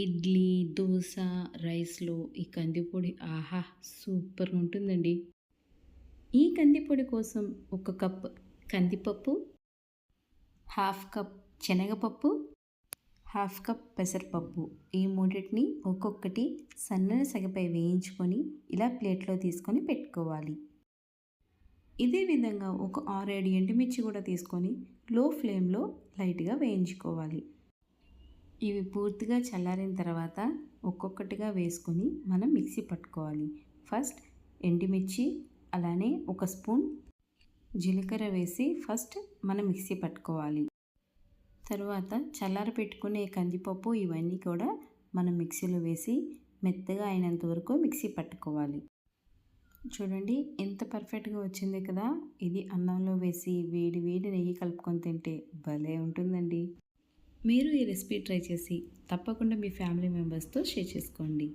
ఇడ్లీ దోశ రైస్లో ఈ కందిపొడి ఆహా సూపర్ ఉంటుందండి. ఈ కందిపొడి కోసం ఒక కప్ కందిపప్పు హాఫ్ కప్ శనగపప్పు హాఫ్ కప్ పెసరపప్పు. ఈ మూడింటిని ఒక్కొక్కటి సన్నని సగపై వేయించుకొని ఇలా ప్లేట్లో తీసుకొని పెట్టుకోవాలి. ఇదే విధంగా ఒక ఆరేడు ఎండుమిర్చి కూడా తీసుకొని లో ఫ్లేమ్లో లైట్గా వేయించుకోవాలి. ఇవి పూర్తిగా చల్లారిన తర్వాత ఒక్కొక్కటిగా వేసుకొని మనం మిక్సీ పట్టుకోవాలి. ఫస్ట్ ఎండుమిర్చి అలానే ఒక స్పూన్ జీలకర్ర వేసి ఫస్ట్ మనం మిక్సీ పట్టుకోవాలి. తర్వాత చల్లార పెట్టుకునే కందిపప్పు ఇవన్నీ కూడా మనం మిక్సీలో వేసి మెత్తగా అయినంత వరకు మిక్సీ పట్టుకోవాలి. చూడండి ఎంత పర్ఫెక్ట్గా వచ్చింది కదా! ఇది అన్నంలో వేసి వేడి వేడి నెయ్యి కలుపుకొని తింటే భలే ఉంటుందండి. మీరు ఈ రెసిపీ ట్రై చేసి తప్పకుండా మీ ఫ్యామిలీ మెంబర్స్తో షేర్ చేసుకోండి.